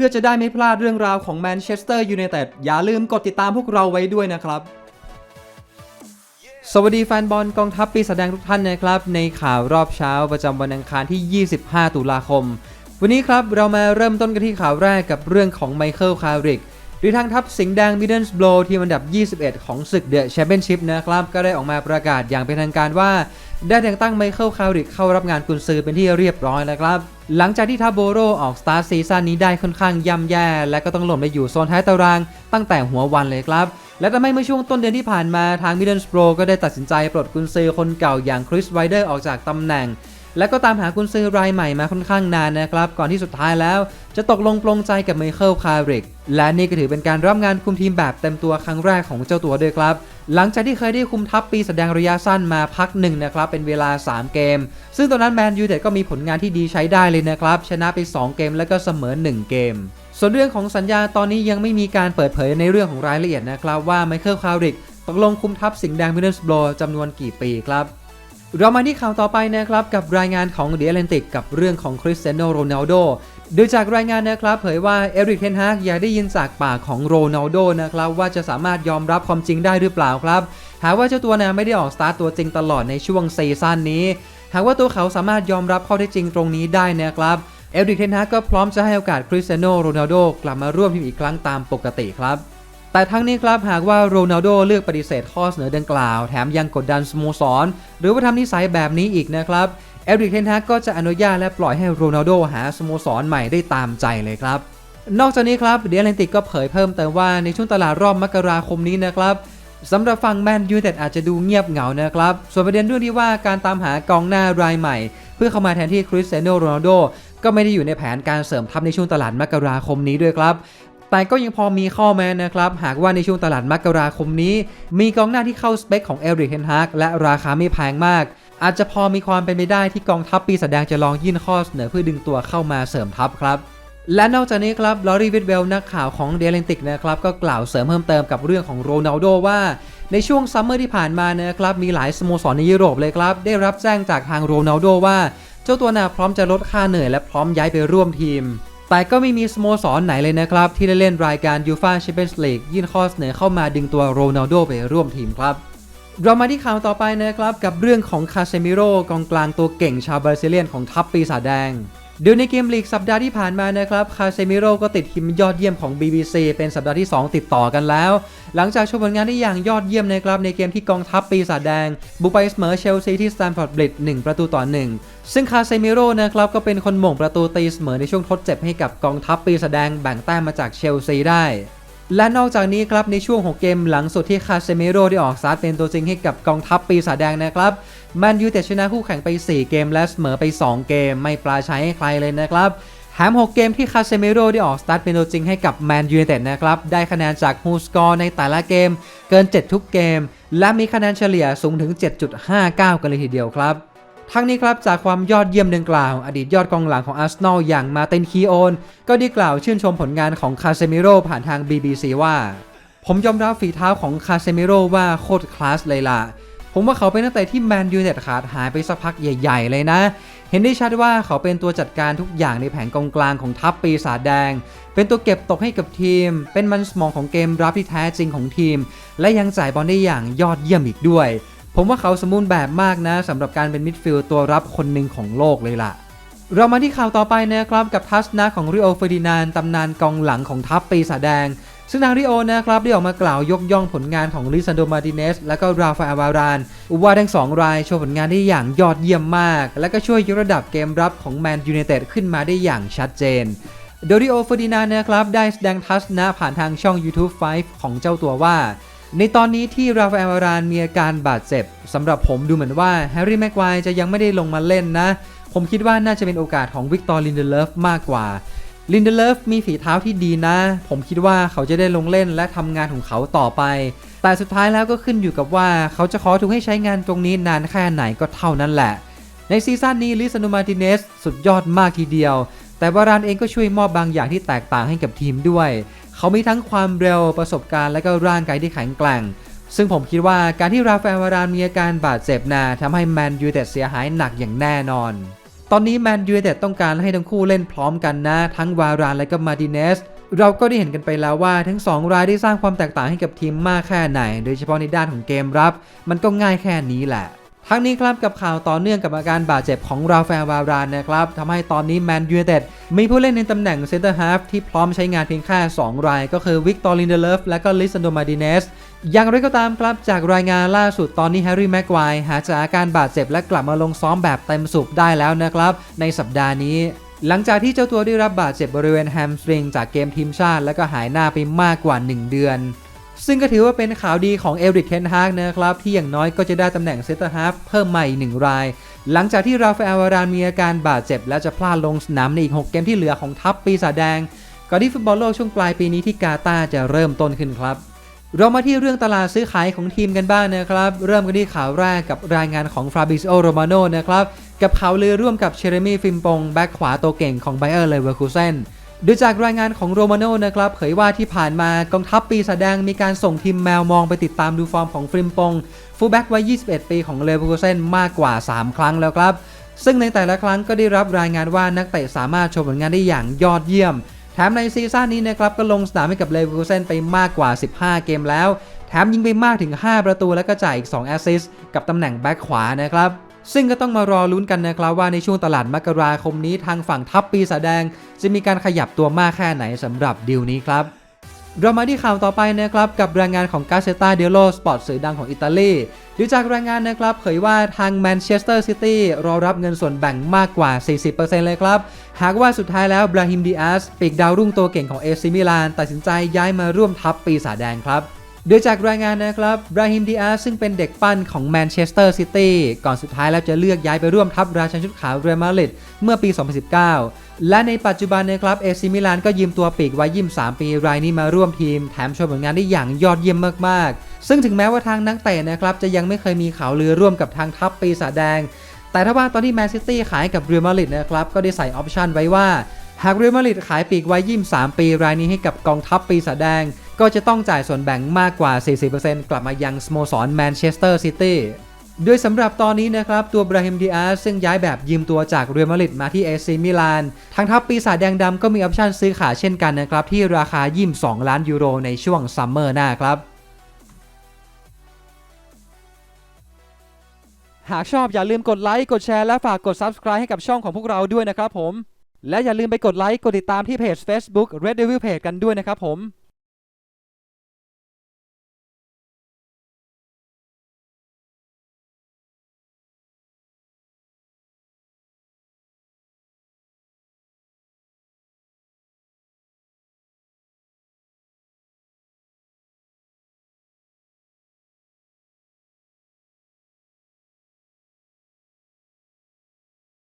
พื่อจะได้ไม่พลาดเรื่องราวของแมนเชสเตอร์ยูไนเต็ดอย่าลืมกดติดตามพวกเราไว้ด้วยนะครับ สวัสดีแฟนบอลกองทัพปีแสดงทุกท่านนะครับ ในข่าวรอบเช้าประจำวันอังคารที่ 25 ตุลาคม วันนี้ครับเรามาเริ่มต้นกันที่ข่าวแรกกับเรื่องของไมเคิลคาริก โดยทางทัพสิงห์แดงมิดเดิลสโบรทีมอันดับ 21 ของศึกเดอะแชมเปี้ยนชิพนะครับ ก็ได้ออกมาประกาศอย่างเป็นทางการว่าได้แต่งตั้งไมเคิลคาริกเข้ารับงานกุนซือเป็นที่เรียบร้อยแล้วครับ หลังจากที่ทัพโบโรออกสตาร์ซีซั่นนี้ได้ค่อนข้างย่ำแย่ และก็ต้องหล่นไปอยู่โซนท้ายตาราง ตั้งแต่หัววันเลยครับ และทำให้เมื่อช่วงต้นเดือนที่ผ่านมาทางมิดเดิลสโบรก็ได้ตัดสินใจปลดกุนซือคนเก่าอย่างคริสไวเดอร์ออกจากตำแหน่ง และก็ตามหากุนซือรายใหม่มาค่อนข้างนานนะครับ ก่อนที่สุดท้ายแล้ว จะตกลงปลงใจกับไมเคิลคาริกและนี่ก็ถือเป็นการรับงานคุมทีมแบบเต็มตัวครั้งแรกของเจ้าตัวด้วยครับ หลังจากที่เคยได้คุมทัพปีแสดงระยะสั้นมาพักหนึ่งนะครับ เป็นเวลา 3 เกม ซึ่งตอนนั้นแมนยูเต็ดก็มีผลงานที่ดีใช้ได้เลยนะครับ ชนะไป 2 เกมแล้วก็เสมอ 1 เกมส่วนเรื่องของสัญญาตอนนี้ยังไม่มีการเปิดเผยในเรื่องของรายละเอียดนะครับ ว่าไมเคิลคาริกตกลงคุมทัพสิงห์แดงมิดเดิลสโบรจำนวนกี่ปีครับ เรามาที่ข่าวต่อไปนะครับกับรายงานของเดียเลนติกกับเรื่องของคริสเตียโนโรนัลโดโดยจากรายงานนะครับเผยว่าเอริกเทนฮากอยากได้ยินจากปากของโรนัลโดนะครับว่าจะสามารถยอมรับความจริงได้หรือเปล่าครับ หากว่าเจ้าตัวนะไม่ได้ออกสตาร์ตตัวจริงตลอดในช่วงซีซั่นนี้ หากว่าตัวเขาสามารถยอมรับข้อเท็จจริงตรงนี้ได้นะครับเอริกเทนฮากก็พร้อมจะให้โอกาสคริสเตียโนโรนัลโดกลับมาร่วมทีมอีกครั้งตามปกติครับ แต่ทั้งนี้ครับหากว่าโรนัลโดเลือกปฏิเสธข้อเสนอดังกล่าว แถมยังกดดันสโมสร หรือว่าทำนิสัยแบบนี้อีกนะครับ เอริกเทนฮากก็จะอนุญาตและปล่อยให้โรนัลโดหาสโมสรใหม่ได้ตามใจเลยครับ นอกจากนี้ครับเดียร์เลนติกก็เผยเพิ่มเติมว่าในช่วงตลาดรอบมกราคมนี้นะครับสำหรับฝั่งแมนยูเต็ดอาจจะดูเงียบเหงานะครับ ส่วนประเด็นเรื่องที่ว่าการตามหากองหน้ารายใหม่ เพื่อเข้ามาแทนที่คริสเตียโนโรนัลโดก็ไม่ได้อยู่ในแผนการเสริมทัพในช่วงตลาดมกราคมนี้ด้วยครับ แต่ก็ยังพอมีข้อแม้นะครับ หากว่าในช่วงตลาดมกราคมนี้ มีกองหน้าที่เข้าสเปคของเอริกเฮนฮากและราคาไม่แพงมาก อาจจะพอมีความเป็นไปได้ที่กองทัพปีศาจแดงจะลองยื่นข้อเสนอเพื่อดึงตัวเข้ามาเสริมทัพครับและนอกจากนี้ครับลอรีวิดเวลนักข่าวของเดลเลนติกนะครับก็กล่าวเสริมเพิ่มเติมกับเรื่องของโรนัลโดว่าในช่วงซัมเมอร์ที่ผ่านมานะครับมีหลายสโมสรในยุโรปเลยครับ ได้รับแจ้งจากทางโรนัลโดว่า เจ้าตัวน่ะพร้อมจะลดค่าเหนื่อยและพร้อมย้ายไปร่วมทีม แต่ก็ไม่มีสโมสรไหนเลยนะครับ ที่ได้เล่นรายการยูฟาแชมเปี้ยนส์ลีกยื่นข้อเสนอเข้ามาดึงตัวโรนัลโดไปร่วมทีมครับเรามาที่ข่าวต่อไปนะครับ กับเรื่องของคาเซมิโร่กองกลางตัวเก่งชาวบราซิเลียนของทัพปีศาจแดง โดยในเกมลีกสัปดาห์ที่ผ่านมานะครับ คาเซมิโร่ก็ติดทีมยอดเยี่ยมของ BBC เป็นสัปดาห์ที่ 2 ติดต่อกันแล้ว หลังจากโชว์ผลงานได้อย่างยอดเยี่ยมนะครับในเกมที่กองทัพปีศาจแดง บุกไปเสมอเชลซีที่สแตมฟอร์ดบริดจ์1ประตูต่อ 1 ซึ่งคาเซมิโร่นะครับก็เป็นคนหม่งประตูตีเสมอในช่วงทดเจ็บให้กับกองทัพปีศาจแดงแบ่งแต้มมาจากเชลซีได้ และนอกจากนี้ครับในช่วง6เกมหลังสุดที่คาเซเมโร่ได้ออกสตาร์ทเป็นตัวจริงให้กับกองทัพปีศาจแดงนะครับแมนยูแต่ชนะคู่แข่งไป 4 เกมและเสมอไป 2 เกม ไม่ปลาใช้ให้ใครเลยนะครับแถม6เกมที่คาเซเมโร่ได้ออกสตาร์ทเป็นตัวจริงให้กับแมนยูเต็ดนะครับ ได้คะแนนจากฮูสกอร์ในแต่ละเกม เกิน 7 ทุกเกม และมีคะแนนเฉลี่ยสูงถึง 7.59 กันเลยทีเดียวครับ ทั้งนี้ครับจากความยอดเยี่ยมดังกล่าว อดีตยอดกองหลังของอาร์เซนอลอย่างมาเตนคีโอน ก็ได้กล่าวชื่นชมผลงานของคาเซมิโร่ผ่านทาง BBC ว่า ผมยอมรับฝีเท้าของคาเซมิโร่ว่าโคตรคลาสเลยล่ะผมว่าเขาเป็นนักเตะที่แมนยูไนเต็ดขาดหายไปสักพักใหญ่ๆ เลยนะ เห็นได้ชัดว่าเขาเป็นตัวจัดการทุกอย่างในแผงกองกลางของทัพปีศาจแดง เป็นตัวเก็บตกให้กับทีม เป็นมันสมองของเกมรับที่แท้จริงของทีม และยังจ่ายบอลได้อย่างยอดเยี่ยมอีกด้วย ผมว่าเขาสมบูรณ์แบบมากนะสำหรับการเป็นมิดฟิลด์ตัวรับคนหนึ่งของโลกเลยล่ะ เรามาที่ข่าวต่อไปนะครับกับทัศนะของริโอเฟอร์ดินานตำนานกองหลังของทัพปีศาจแดง ซึ่งทางริโอนะครับได้ออกมากล่าวยกย่องผลงานของลิซันโดมาติเนสและก็ราฟาเอลวารานว่าทั้งสองรายโชว์ผลงานได้อย่างยอดเยี่ยมมาก และก็ช่วยยกระดับเกมรับของแมนยูไนเต็ดขึ้นมาได้อย่างชัดเจนโดริโอเฟอร์ดินานนะครับได้แสดงทัศนะผ่านทางช่อง YouTube 5 ของเจ้าตัวว่า ในตอนนี้ที่ราฟาเอลวารานมีอาการบาดเจ็บสำหรับผมดูเหมือนว่าแฮร์รี่แม็กควจะยังไม่ได้ลงมาเล่นนะ ผมคิดว่าน่าจะเป็นโอกาสของวิกตอร์ลินเดเลฟมากกว่าลินเดเลฟมีฝีเท้าที่ดีนะ ผมคิดว่าเขาจะได้ลงเล่นและทำงานของเขาต่อไป แต่สุดท้ายแล้วก็ขึ้นอยู่กับว่าเขาจะขอถูกให้ใช้งานตรงนี้นานแค่ไหนก็เท่านั้นแหละ ในซีซั่นนี้ลิซานูมาติเนสสุดยอดมากทีเดียว แต่วารานเองก็ช่วยมอบบางอย่างที่แตกต่างให้กับทีมด้วย เขามีทั้งความเร็วประสบการณ์และก็ร่างกายที่แข็งแกร่ง ซึ่งผมคิดว่าการที่ราฟาเอลวารานมีอาการบาดเจ็บนาทำให้แมนยูแต่เสียหายหนักอย่างแน่นอน ตอนนี้แมนยูเต็ดต้องการให้ทั้งคู่เล่นพร้อมกันนะ ทั้งวารานและก็มาร์ติเนสเราก็ได้เห็นกันไปแล้วว่าทั้ง 2 รายได้สร้างความแตกต่างให้กับทีมมากแค่ไหน โดยเฉพาะในด้านของเกมรับ มันก็ง่ายแค่นี้แหละ ทั้งนี้ครับกับข่าวต่อเนื่องกับอาการบาดเจ็บของราฟาเอลวารานนะครับทำให้ตอนนี้แมนยูเต็ดมีผู้เล่นในตำแหน่งเซนเตอร์ฮาฟที่พร้อมใช้งานเพียงแค่ 2 ราย ก็คือวิกตอร์ลินเดเลฟและก็ลิซันโดมาดิเนสอย่างไรก็ตามครับจากรายงานล่าสุดตอนนี้แฮร์รี่แม็กไกวร์หาจากอาการบาดเจ็บและกลับมาลงซ้อมแบบเต็มสูบได้แล้วนะครับ ในสัปดาห์นี้หลังจากที่เจ้าตัวได้รับบาดเจ็บบริเวณแฮมสตริงจากเกมทีมชาติ และก็หายหน้าไปมากกว่า 1 เดือน ซึ่งก็ถือว่าเป็นข่าวดีของเอริกเคนฮากนะครับ ที่อย่างน้อยก็จะได้ตำแหน่งเซนเตอร์ฮาฟเพิ่มใหม่หนึ่งราย หลังจากที่ราฟาเอลวารานมีอาการบาดเจ็บ และจะพลาดลงสนามในอีก 6 เกมที่เหลือของทัพปีศาจแดงก่อนที่ฟุตบอลโลกช่วงปลายปีนี้ที่กาตาร์จะเริ่มต้นขึ้นครับ เรามาที่เรื่องตลาดซื้อขายของทีมกันบ้างนะครับ เริ่มกันที่ข่าวแรกกับรายงานของฟราบิ z โอโรมาโนนะครับกับข่าวลือร่วมกับเชเรมีฟิมปงแบ็คขวาตัวเก่งของไบเออร์เลเวอร์คูเซน ดยจากรายงานของโรมาโนนะครับเผยว่าที่ผ่านมากองทัพปีศาจแดงมีการส่งทีมแมวมองไปติดตามดูฟอร์มของฟิมปงฟูลแบ็กวัย 21 ปีของเลเวอร์คูเซนมากกว่า 3 ครั้งแล้วครับ ซึ่งในแต่ละครั้งก็ได้รับรายงานว่านักเตะสามารถโชว์ผลงานได้อย่างยอดเยี่ยม แถมในซีซั่นนี้นะครับก็ลงสนามให้กับเลเวอร์คูเซนไปมากกว่า 15 เกมแล้ว แถมยิงไปมากถึง 5 ประตูและก็จ่ายอีก 2 แอสซิสต์กับตำแหน่งแบ็คขวานะครับ ซึ่งก็ต้องมารอลุ้นกันนะครับว่าในช่วงตลาดมกราคมนี้ทางฝั่งทัพปีศาจแดง จะมีการขยับตัวมากแค่ไหนสำหรับดีลนี้ครับ เรามาที่ข่าวต่อไปนะครับกับรายงานของกาเซตาเดโลสปอร์ตสื่อดังของอิตาลีดูจากรายงานนะครับเผยว่าทางแมนเชสเตอร์ซิตี้รอรับเงินส่วนแบ่งมากกว่า 40%เลยครับ หากว่าสุดท้ายแล้วบราฮิมดิอาสปีกดาวรุ่งตัวเก่งของเอซิมิลานตัดสินใจย้ายมาร่วมทัพปีศาจแดงครับ โดยจากรายงานนะครับบราฮิมดิอาซึ่งเป็นเด็กปั้นของแมนเชสเตอร์ซิตี้ก่อนสุดท้ายแล้วจะเลือกย้ายไปร่วมทัพราชันชุดขาวเรอัลมาดริดเมื่อปี 2019 และในปัจจุบันนะครับเอซิมิลานก็ยืมตัวปีกวัย23 ปีรายนี้มาร่วมทีม แถมโชว์ผลงานได้อย่างยอดเยี่ยมมากๆ ซึ่งถึงแม้ว่าทางนักเตะนะครับจะยังไม่เคยมีข่าวลือร่วมกับทางทัพปีศาจแดง แต่ถ้าว่าตอนที่แมนซิตี้ขายกับเรอัลมาดริดนะครับก็ได้ใส่ออปชันไว้ว่าหากเรอัลมาดริดขายปีกวัย23 ปีรายนี้ให้กับกองทัพปีศาจแดง ก็จะต้องจ่ายส่วนแบ่งมากกว่า 40%กลับมายังสโมสรแมนเชสเตอร์ซิตี้โดยสำหรับตอนนี้นะครับ ตัวบราฮิมดิอาซึ่งย้ายแบบยืมตัวจากเรอัลมาดริดมาที่เอซีมิลานทางทัพปีศาจแดงดำก็มีออปชันซื้อขายเช่นกันนะครับ ที่ราคา 22 ล้านยูโรในช่วงซัมเมอร์หน้าครับ หากชอบอย่าลืมกดไลค์ กดแชร์ และฝากกด Subscribe ให้กับช่องของพวกเราด้วยนะครับผม และอย่าลืมไปกดไลค์ กดติดตามที่เพจ Facebook Red Devil Page กันด้วยนะครับผม